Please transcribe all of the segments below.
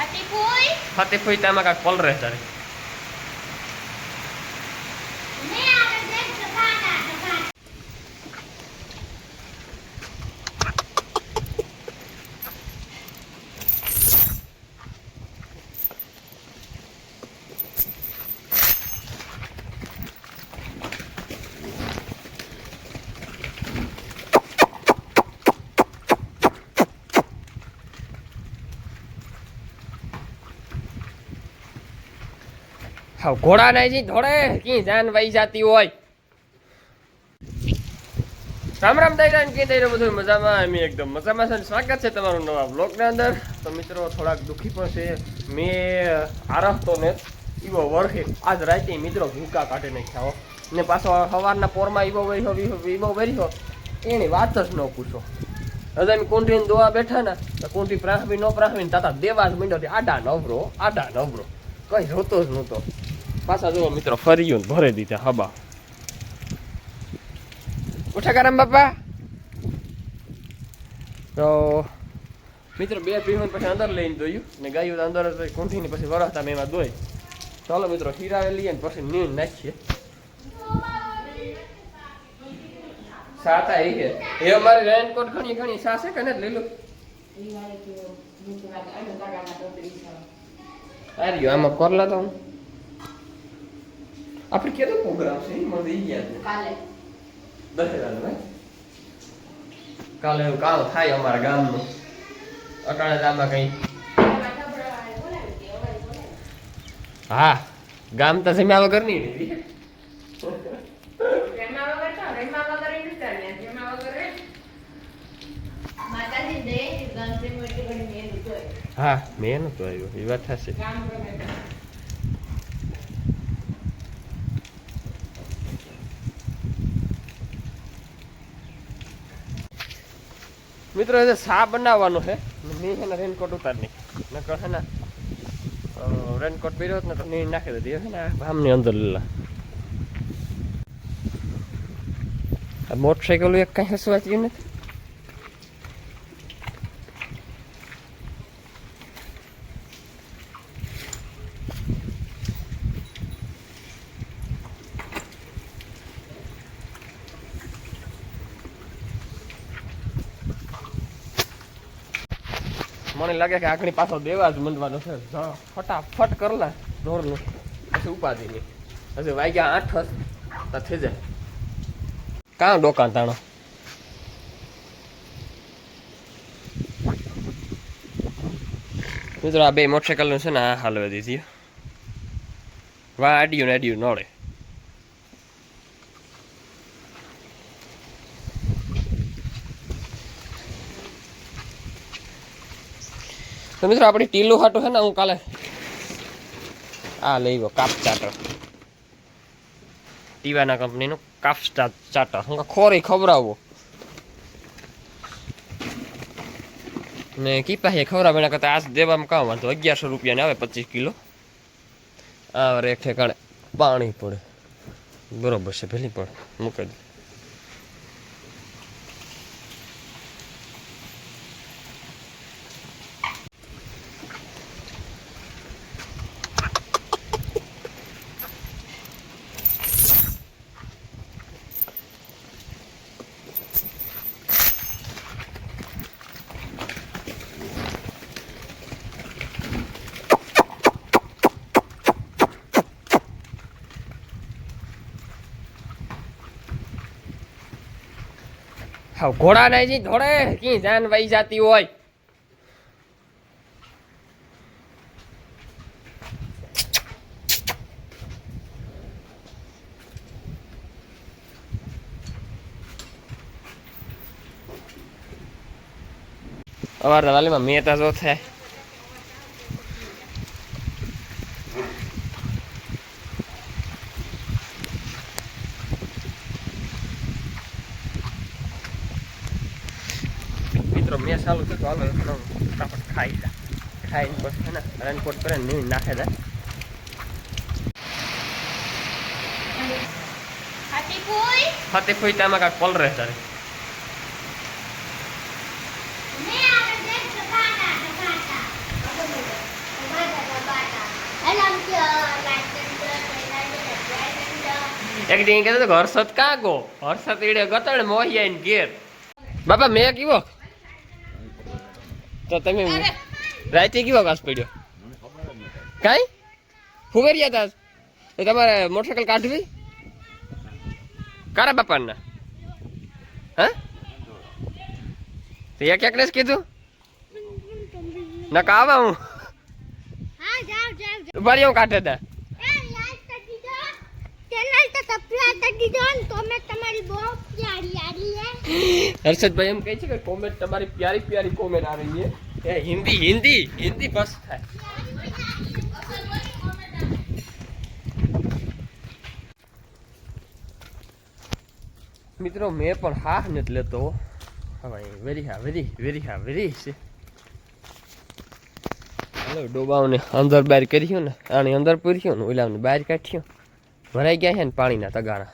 હાથી ફૂઈ? ફતે ફોઈ તામાં કાંક પલ રહે તારે ને આગળ દેખ સભાના સભા હા, ઘોડા નહીં જી, ધોડે. કી જાન વહી જાતી હોય. રામ રામ દઈ ને કે દાયરા બધું મજામાં? અમે એકદમ મજામાં છે સ્વાગત છે તમારું નવા બ્લોગના અંદર. તો મિત્રો, થોડાક દુઃખી પણ છે. મેં આરસતો ને ઈવો વરખે આજ રાતે મિત્રો ભૂકા કાઢી નાખ્યા ને પાછો સવારના પોરમાં ઈવો વર્યો ઈવો વર્યો એની વાત જ ન પૂછો. હવે અમે કુંઠીને દોવા બેઠા ને, તો કુંઠી પ્રાહવી ન પ્રાહવી ને તાતા દેવા જ મીંડો આડા નવરો આડા નવરો. કઈ જોતો જ નહોતો. પાછા જુઓ મિત્રો ફરી ને ભરી દીધા હબા. ઉઠા કરમ બાપા. તો મિત્રો બે પીહું પછી અંદર લઈને દોયું ને ગાયું અંદર જ કુંઠીની પછી વરસતા મેં એમાં દોય. ચાલો મિત્રો હીરાવે લઈએ ને પછી નીણ નાખીએ. સાતા એ છે. એ અમારી રેનકોટ ઘણી ઘણી સાસે કે ને લીલું? આર્યો આમાં કરલા તો હું. આપણે કેતો પ્રોગ્રામ છે મને ઈ યાદ નથી કાલે દહેરાનો ને કાલે એવું કામ થાય અમારા ગામનો અટાણે ગામમાં આમાં કઈ હા ગામ તો જમ્યા વગર નહીં હા મેં નતો આવ્યો એ વાત થશે કામ ગમે તે. મિત્રો એ સા બનાવવાનો છે? મેં છે ને રેનકોટ ઉતાર નહીં નકર છે ને રેનકોટ પહેર્યો ને તો નીણ નાખી દીધી. છે ને ભામની અંદર લીલા. મોટરસાઇકલ એક કાંઈ હસવાતી નથી. મને લાગે કે આખણી પાછો દેવા જ મંડવાનો છે. ફટાફટ કરલા ઢોરનું પછી ઉપાધિ નહીં. પછી વાગ્યા આઠ તો થઈ જાય. કાં ડોકાન તાણો? મિત્રો, આ બે મોટરસાઇકલનું છે ને, આ હાલવે દીધી. વાહ, આડ્યું ને આડ્યું નડે. તો મિત્રો, આપણી ટીલું હાટું છે ને હું કાલે આ લઈ ગયો, કાપ ચાટર. ટીવાના કંપનીનું કાપ ચાટર. હું ખોરી ખબરાવો ને કીપા ખવડાવે? એના કરતાં આજ દેવામાં કામ વાંધો અગિયારસો રૂપિયાને આવે પચીસ કિલો. આ એક ઠેકાણે પાણી પડે. બરોબર છે, ભેલી પડે મૂકી દે. હા ઘોડા નાઈ જી ધોડે કી જાન વહી જાતી હોય. અવાર વાલીમાં મેં જો થાય. મિત્રો મેં ચાલુ થયું હાલો ફટાફટ ખાઈ જા ખાઈને બસ છે ને રનકોટ કરીને નહીં નાખે જા ફતે ફોઈ તામાં કાંક કોલ રહે તારે. એક દી કહેતો હર્ષદ કાગો હર્ષદ એડે ગતણ મોહિયા ઘેર. બાપા મેં કીવો તો તમે રાતે કેવો ઘાસ પડ્યો? કાંઈ? ફુવેરિયા હતા તો તમારે મોટરસાયકલ કાઢવી? કારા બાપાના? હા? તો એક એકને જ કીધું? ના કાવા હું? જાવ હું કાઢે હતા હર્ષદભાઈ એમ કહે છે કે કોમેન્ટ તમારી પ્યારી પ્યારી કોમેન્ટ આવી છે. એ હિન્દી હિન્દી હિન્દી બસ થાય. મિત્રો, મેં પણ હા નથી લેતો હવે વેરી હા વેરી વેરી હા વેરી છે. હાલો, ડોબાઓને અંદર બહાર કર્યું ને, આની અંદર પૂર્યું ને, ઓલાઓને બહાર કાઢ્યું. ભરાઈ ગયા છે ને પાણીના તગારા.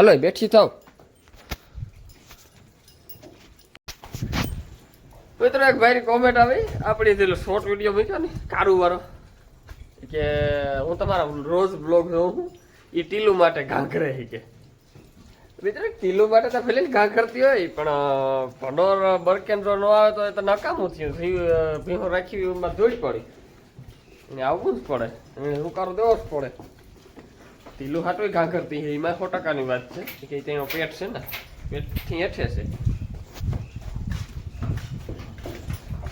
હલો, બેઠી થાવ. મિત્રો, એક ભાઈની કોમેન્ટ આવી. આપણી શોર્ટ વીડિયો મૂક્યો ને કારું વાળો કે હું તમારા રોજ બ્લોગ જોઉં છું એ ટીલું માટે ઘાઘરે કે. મિત્રો ટીલું માટે તો પેલી ઘા કરતી હોય, પણ ભંડોર જો ન આવે તો એ તો નકામું થયું. ભીહો રાખી, એમાં જોઈ પડી. આવવું જ પડે. હુકારો દેવો જ પડે. ટીલું હાટું ઘા કરતી એમાં સો ટકાની વાત છે. કે તેનો પેટ છે ને પેટથી હેઠે છે.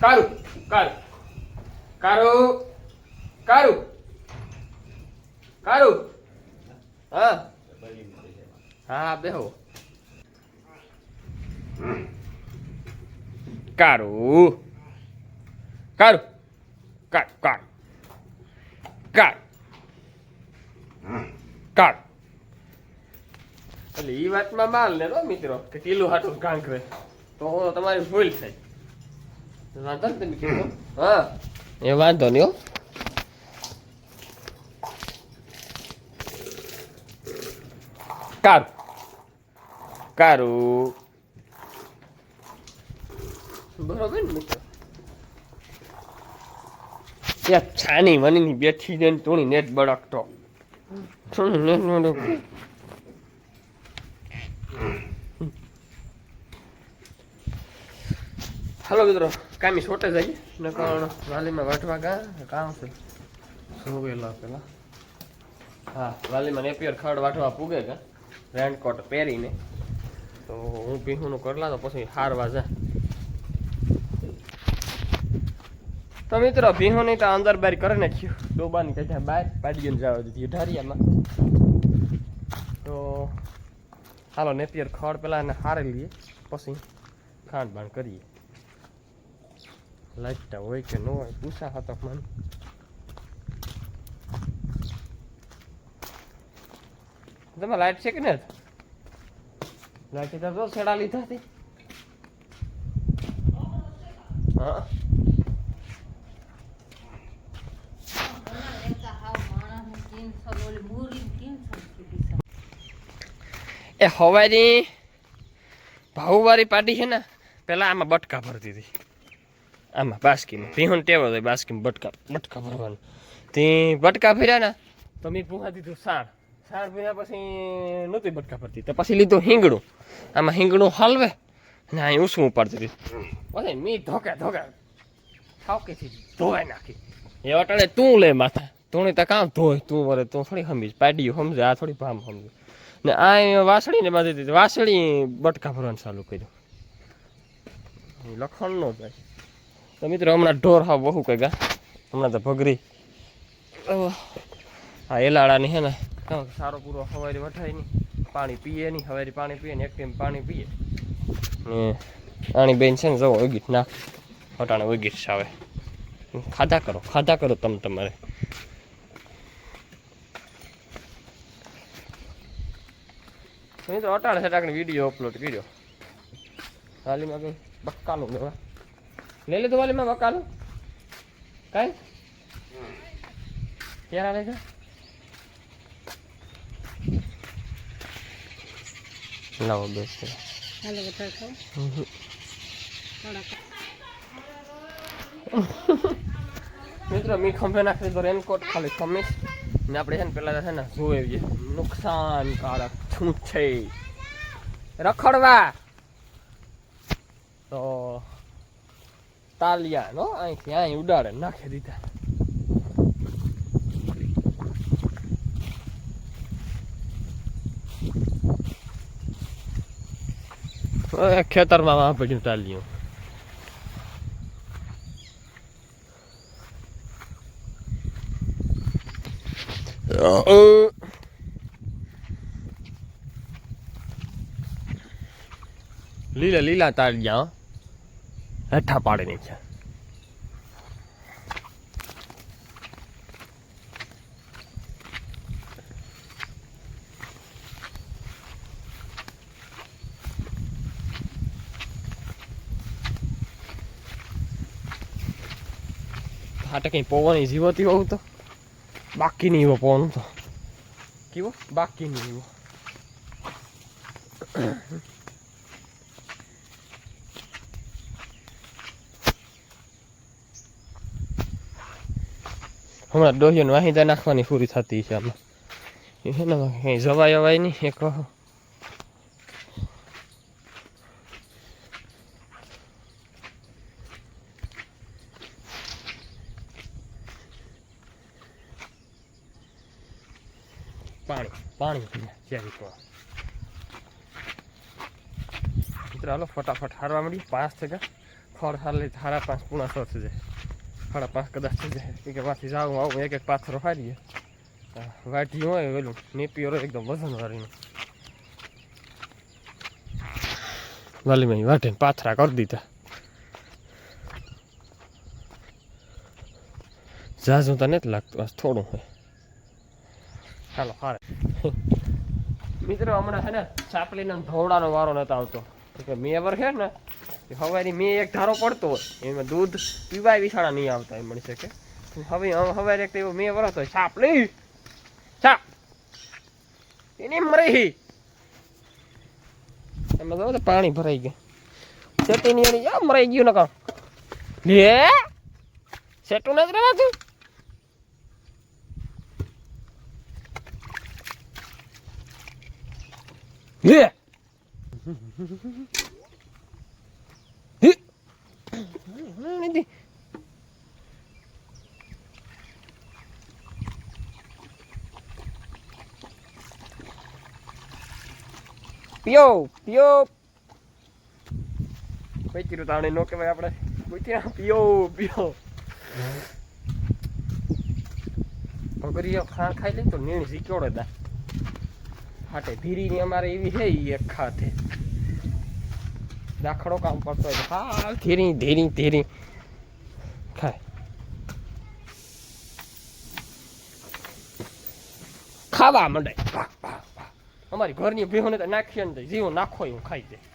કારું કારું કારું કારું કારું. હા. હા, બેહો. કારું કારું, કાર કાર કાર. કાર એટલે એ વાતમાં માલ લેતો મિત્રો કે કિલો હાટું કાંકરે તો તમારી ભૂલ થાય વાંધો ને તમે કીધું? હા. એ વાંધો નહીં હો. કારું. કારું. બરોબર ને મિત્રો? ત્યાં છાની મનીની બેઠી જઈને તું નેટ બળકતો હાલો મિત્રો કામી છોટે જઈએ. નકર વાલીમાં વાટવા ગા, કામ છે. જોવેલા પેલા? હા, વાલીમાં નેપિયર ખડ વાટવા પૂગે કા રેનકોટ પહેરીને. તો હું પીહુનું કરલા તો પછી હારવા જા. તો મિત્રો, ભીહો નહીં તો અંદર બહાર કરી નાખ્યું ડોબાની કઈ બહાર પાડીને જવા દીધી, ઢારિયામાં. તો હાલો, નેપિયર ખડ પેલા એને હારે લઈએ, પછી ખાંડ બાંડ કરીએ. લાગતા હોય કે ન હોય પૂછા હતો મને. તમે લાઈટ છે કે ને લાઈટ તો છેડા લીધા હતી. હા. એ હવાની ભાવવાળી પાટી છે ને, પેલા આમાં બટકા ભરતી હતી. આમાં બાસ્કીમાં. પીહોન ટેવો હોય બાસ્કીમાં બટકા બટકા ભરવાનું. તે બટકા ભર્યા ને, તો મેં પૂહા દીધું સાણ. સાણ ભર્યા પછી નહોતી બટકા ભરતી. તો પછી લીધું હિંગડું આમાં હિંગણું હલવે ને અહીં ઉસું ઉપાડતી હતી. પછી મી ધોકે ધોકે ખાવકેથી ધોવાઈ નાખી. એ અટાડે તું લે માથા. તું તો કામ ધોય, તું વરે, તું થોડી સમજીશ પાડ્યું સમજે, આ થોડી ભામ સમજે. ને આ વાસળીને બાંધી દીધી. વાસળી બટકા ભરવાનું ચાલુ કર્યું. લખણનો લખણ નો જાય તો મિત્રો હમણાં ઢોર હા બહુ કઈ ગા. હમણાં તો ભગરી. હા એલાળાની હે ને સારો પૂરો હવારી વઠાય નહીં. પાણી પીએ નહીં હવારી પાણી પીએ ને એક ટાઈમ પાણી પીએ. ને આણી બેન છે ને જવો ઓગીટ નાખ. હટાણે ઓગીટ આવે ખાધા કરો ખાધા કરો તમે તમારે. મિત્રો અટાણે આપણે વીડિયો અપલોડ કર્યો. વાલીમાં કઈ બક્કાનું લેવા લઈ લીધું વાલીમાં બક્કાનું કાંઈ? ક્યારે આવે છે? લાવો બેસ. હાલો વધારે મિત્રો મી ખંભે નાખી દીધો રેનકોટ ખાલી ખમીશ ને આપણે છે ને પેલા છે ને જોઈ નુકસાનકારક. શું છે રખડવા. તો તાલિયા નો અહીંથી અહીં ઉડાડે, નાખી દીધા. ખેતરમાં વાં પડ્યું તાલિયું લીલા લીલા તાળિયા હેઠા પાડી નાખ્યા. કઈ પવન જીવતી હોવું તો? બાકી નહીં એવો પવન તો. કેવો? બાકી નહીં એવો હમણાં ડોહીઓને વાહિદા નાખવાની પૂરી થતી છે આમાં. એ છે ને કંઈ જવાય અવાય નહીં, એક પાણી પાણી જેવી તો. મિત્ર ફટાફટ હારવા મળી પાંચ થયા ફળ હાર લઈ સાડા પાંચ પૂણા છ થઈ સાડા પાંચ કદાચ થઈ જાય. કે પાછી જાઉં, આવું, એક એક પાથરો હારીએ. વાટી હોય પેલું નેપી હોય એકદમ વજન વાળીનું વાલીમાં વાટીને પાથરા કરી દીધા. ઝાઝું તો નથી લાગતું આ થોડું હોય. ચાલો હારે. મિત્રો, હમણાં છે ને, ચાપલીનો ધોવડાનો વારો નતો આવતો. કે મેવર છે ને એ હવારી મેં એક ધારો પડતો એમાં દૂધ પીવાય વિછાણા નહીં આવતા એમ મળી શકે. હવે સવારે એક એવો મેં વરસતો હોય ચાપલી ચાપ એની મરી એમાં તો બધું પાણી ભરાઈ ગયું. સેટીની એની જા મરાઈ ગયું નકા લે સેટું નથી રહેવાતું? લે હી. નથી પીઓ પીઓ કોઈ ચીરું તાણે નો કહેવાય આપણે. ત્યાં પીઓ પીઓ ભગરીઓ ખાણ ખાઈ લે તો નીણ શીખ્યોડે દા. હાટે ધીરીની અમારે એવી છે એક ખાતે. દાખલો કામ કરતો હોય હા ધીરી ધીરી ધીરી. ખાય. ખાવા માંડે. અમારી ઘરની ભેહોને તો નાખીએ ને જીવો નાખો એવું ખાઈ જાય.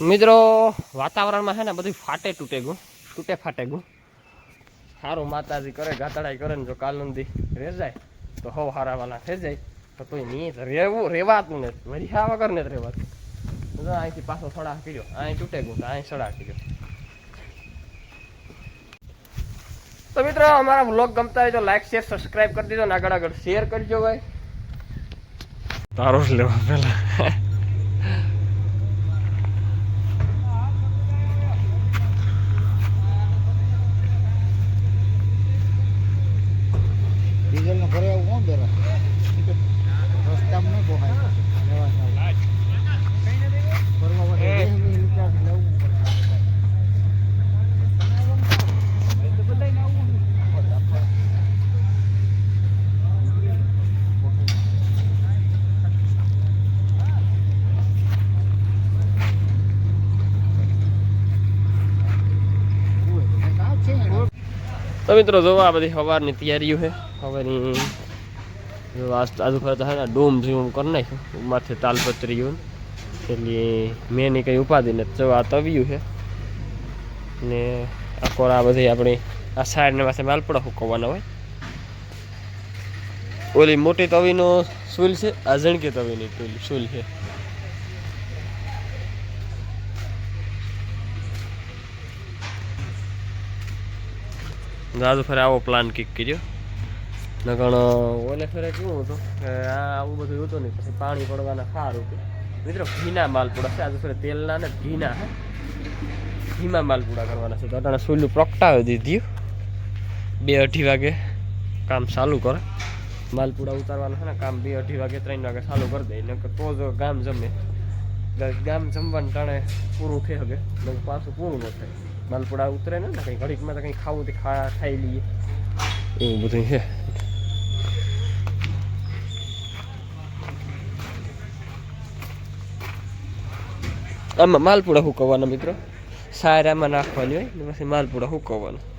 મિત્રો, વાતાવરણમાં છે ને બધું ફાટે તૂટે ગયું તૂટે ફાટે ગયું સારું માતાજી કરે ગાતડાઈ કરે ને જો કાલુંદી રેજાય તો હવ હારાવાના થઈ જાય. તો કોઈ નહીં રહેવું રહેવાતું ને વરિયા વગર ને રહેવાતું અહીંથી પાછો સડા કર્યો અહીં તૂટે ગયું તો અહીં સડા કર્યો તો મિત્રો, અમારા વ્લોગ ગમતા હોય તો લાઈક શેર સબસ્ક્રાઇબ કરી દીધો ને આગળ આગળ શેર કરજો ભાઈ. તારો લેવા પેલા ડીઝલ નો ઘરે આવું કોણ બેરા રસ્તામાં ન પોહાય લેવા જાવ. ફરવા માટે એ. વીસ વીસ લીટર લેવું પડે. તો મિત્રો જોવા આ બધી સવારની તૈયારીઓ છે. જો આજ ફરતા હે ડોમ જેવું કરી નાખ્યું. માથે તાલપત્રીઓ. એટલે મેં ની કંઈ ઉપાધિ નથી. જો આ તવિયું છે. ને આ બધી આપણી આ સાઈડને પાસે માલપડા હુકવવાના હોય. ઓલી મોટી તવીનો સુલ છે. આ જણકી તવીની સુલ છે. રાજુ ફરે આવો પ્લાન કિક કર્યો. નકણ ઓલે ફેરે કેવું હતું? કે આ, આવું બધું હતું નહીં. પછી પાણી પડવાના સારું હતું મિત્રો, ઘીના માલપુડા છે. આજે ફરે તેલના ને ઘીના ઘીમાં માલપુડા કરવાના છે. તો અટાણે સુલું પ્રગટાવી દીધી બે અઢી વાગે કામ ચાલુ કરે. માલપુડા ઉતારવાના છે ને, કામ બે અઢી વાગે, ત્રણ વાગે ચાલુ કરી દે. નકર તો જો ગામ જમે. ગામ જમવાનું ટાણે પૂરું થઈ શકે. પાછું પૂરું ન થાય. માલપુડા ઉતરે ને કંઈ ઘડીકમાં તો કંઈ ખાવું તે ખાઈ લઈએ. એવું બધું છે. આમાં માલપુડા હુકવવાના મિત્રો? સાયરામાં નાખવાની હોય ને પછી માલપુડા હુકવવાના